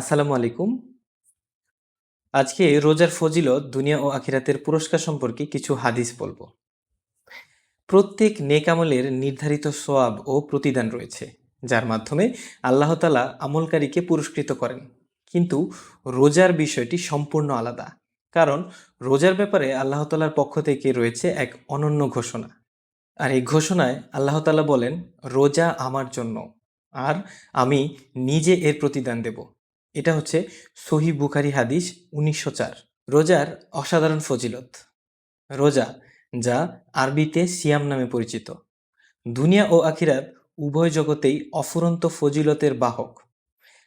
আসসালামু আলাইকুম। আজকে রোজার ফজিলত, দুনিয়া ও আখিরাতের পুরস্কার সম্পর্কে কিছু হাদিস বলব। প্রত্যেক নেক আমলের নির্ধারিত সোয়াব ও প্রতিদান রয়েছে, যার মাধ্যমে আল্লাহ তালা আমলকারীকে পুরস্কৃত করেন। কিন্তু রোজার বিষয়টি সম্পূর্ণ আলাদা, কারণ রোজার ব্যাপারে আল্লাহ তালার পক্ষ থেকে রয়েছে এক অনন্য ঘোষণা। আর এই ঘোষণায় আল্লাহ তালা বলেন, রোজা আমার জন্য, আর আমি নিজে এর প্রতিদান দেব। এটা হচ্ছে সহি বুখারি হাদিস উনিশশো চার। রোজার অসাধারণ ফজিলত। রোজা, যা আরবিতে সিয়াম নামে পরিচিত। দুনিয়া ও আখিরাত উভয় জগতেই অফুরন্ত ফজিলতের বাহক।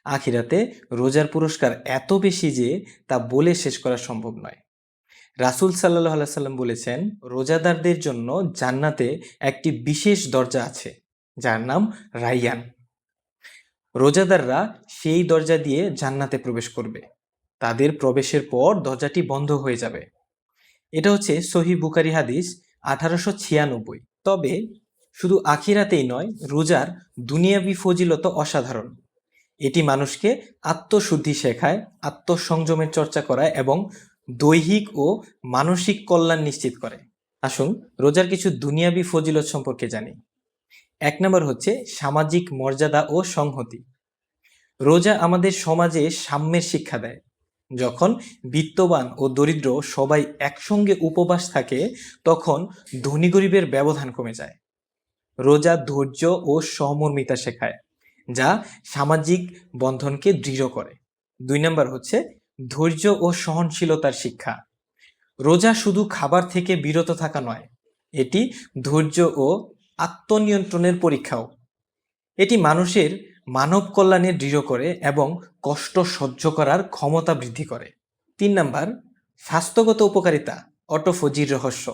আখিরাতে রোজার পুরস্কার এত বেশি যে তা বলে শেষ করা সম্ভব নয়। রাসুল সাল্লাহ সাল্লাম বলেছেন, রোজাদারদের জন্য জান্নাতে একটি বিশেষ দরজা আছে, যার নাম রাইয়ান। রোজাদাররা সেই দরজা দিয়ে জান্নাতে প্রবেশ করবে। তাদের প্রবেশের পর দরজাটি বন্ধ হয়ে যাবে। এটা হচ্ছে সহি বুকারি হাদিস আঠারোশো ছিয়ানব্বই। তবে শুধু আখিরাতেই নয়, রোজার দুনিয়াবি ফজিলত অসাধারণ। এটি মানুষকে আত্মশুদ্ধি শেখায়, আত্মসংযমের চর্চা করায় এবং দৈহিক ও মানসিক কল্যাণ নিশ্চিত করে। আসুন রোজার কিছু দুনিয়াবি ফজিলত সম্পর্কে জানি। এক নম্বর হচ্ছে সামাজিক মর্যাদা ও সংহতি। রোজা আমাদের সমাজে সাম্যের শিক্ষা দেয়। যখন বিত্তবান ও দরিদ্র সবাই একসঙ্গে উপবাস থাকে, তখন ধনী গরিবের ব্যবধান কমে যায়। রোজা ধৈর্য ও সহমর্মিতা শেখায়, যা সামাজিক বন্ধনকে দৃঢ় করে। দুই নম্বর হচ্ছে ধৈর্য ও সহনশীলতার শিক্ষা। রোজা শুধু খাবার থেকে বিরত থাকা নয়, এটি ধৈর্য ও আত্মনিয়ন্ত্রণের পরীক্ষাও। এটি মানুষের মানব কল্যাণে দৃঢ় করে এবং কষ্ট সহ্য করার ক্ষমতা বৃদ্ধি করে। তিন নাম্বার, স্বাস্থ্যগত উপকারিতা অটোফোজির রহস্য।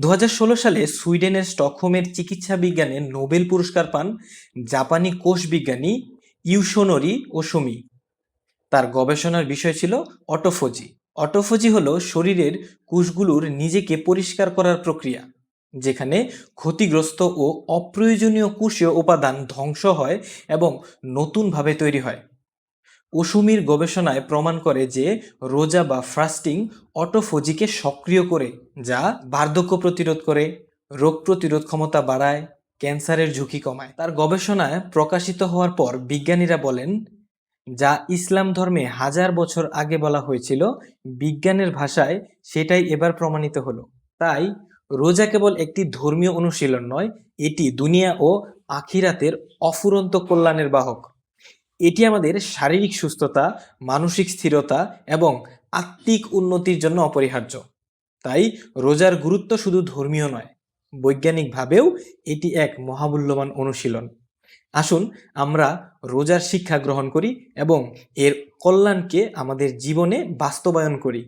দু হাজার ষোলো সালে সুইডেনের স্টকহোমের চিকিৎসা বিজ্ঞানে নোবেল পুরস্কার পান জাপানি কোষ বিজ্ঞানী ইউশোনরি ওসুমি তার গবেষণার বিষয় ছিল অটোফোজি। অটোফোজি হলো শরীরের কোষগুলোর নিজেকে পরিষ্কার করার প্রক্রিয়া। যেখানে ক্ষতিগ্রস্ত ও অপ্রয়োজনীয় কোষীয় উপাদান ধ্বংস হয় এবং নতুনভাবে তৈরি হয়। ওসুমির গবেষণায় প্রমাণ করে যে রোজা বা ফাস্টিং অটোফোজিকে সক্রিয় করে, যা বার্ধক্য প্রতিরোধ করে, রোগ প্রতিরোধ ক্ষমতা বাড়ায়, ক্যান্সারের ঝুঁকি কমায়। তার গবেষণায় প্রকাশিত হওয়ার পর বিজ্ঞানীরা বলেন, যা ইসলাম ধর্মে হাজার বছর আগে বলা হয়েছিল, বিজ্ঞানের ভাষায় সেটাই এবার প্রমাণিত হলো। তাই রোজা কেবল একটি ধর্মীয় অনুশীলন নয়, এটি দুনিয়া ও আখিরাতের অফুরন্ত কল্যাণের বাহক। এটি আমাদের শারীরিক সুস্থতা, মানসিক স্থিরতা এবং আত্মিক উন্নতির জন্য অপরিহার্য। তাই রোজার গুরুত্ব শুধু ধর্মীয় নয়, বৈজ্ঞানিকভাবেও এটি এক মহামূল্যবান অনুশীলন। আসুন আমরা রোজার শিক্ষা গ্রহণ করি এবং এর কল্যাণকে আমাদের জীবনে বাস্তবায়ন করি।